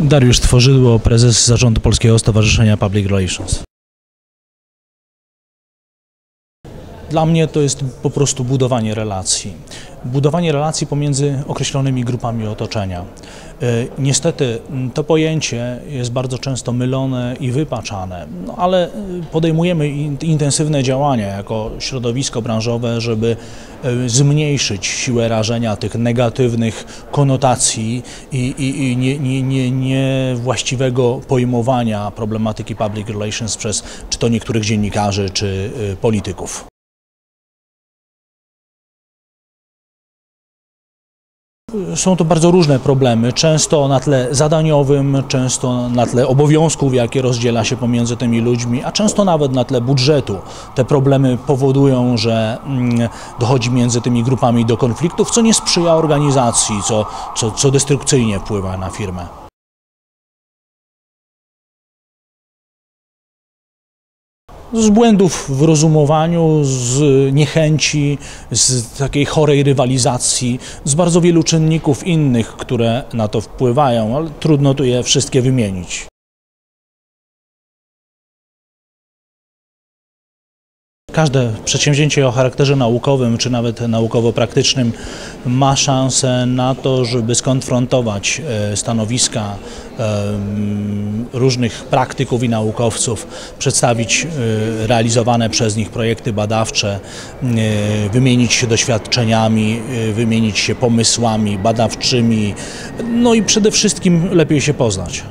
Dariusz Tworzydło, prezes zarządu Polskiego Stowarzyszenia Public Relations. Dla mnie to jest po prostu budowanie relacji. Budowanie relacji pomiędzy określonymi grupami otoczenia. E, Niestety to pojęcie jest bardzo często mylone i wypaczane, no, ale e, podejmujemy in- intensywne działania jako środowisko branżowe, żeby e, zmniejszyć siłę rażenia tych negatywnych konotacji i, i, i nie, nie, nie, niewłaściwego pojmowania problematyki public relations przez czy to niektórych dziennikarzy, czy polityków. Są to bardzo różne problemy, często na tle zadaniowym, często na tle obowiązków, jakie rozdziela się pomiędzy tymi ludźmi, a często nawet na tle budżetu. Te problemy powodują, że mm, dochodzi między tymi grupami do konfliktów, co nie sprzyja organizacji, co, co, co destrukcyjnie wpływa na firmę. Z błędów w rozumowaniu, z niechęci, z takiej chorej rywalizacji, z bardzo wielu czynników innych, które na to wpływają, ale trudno tu je wszystkie wymienić. Każde przedsięwzięcie o charakterze naukowym czy nawet naukowo-praktycznym ma szansę na to, żeby skonfrontować e, stanowiska różnych praktyków i naukowców, przedstawić e, realizowane przez nich projekty badawcze, e, wymienić się doświadczeniami, e, wymienić się pomysłami badawczymi, no i przede wszystkim lepiej się poznać.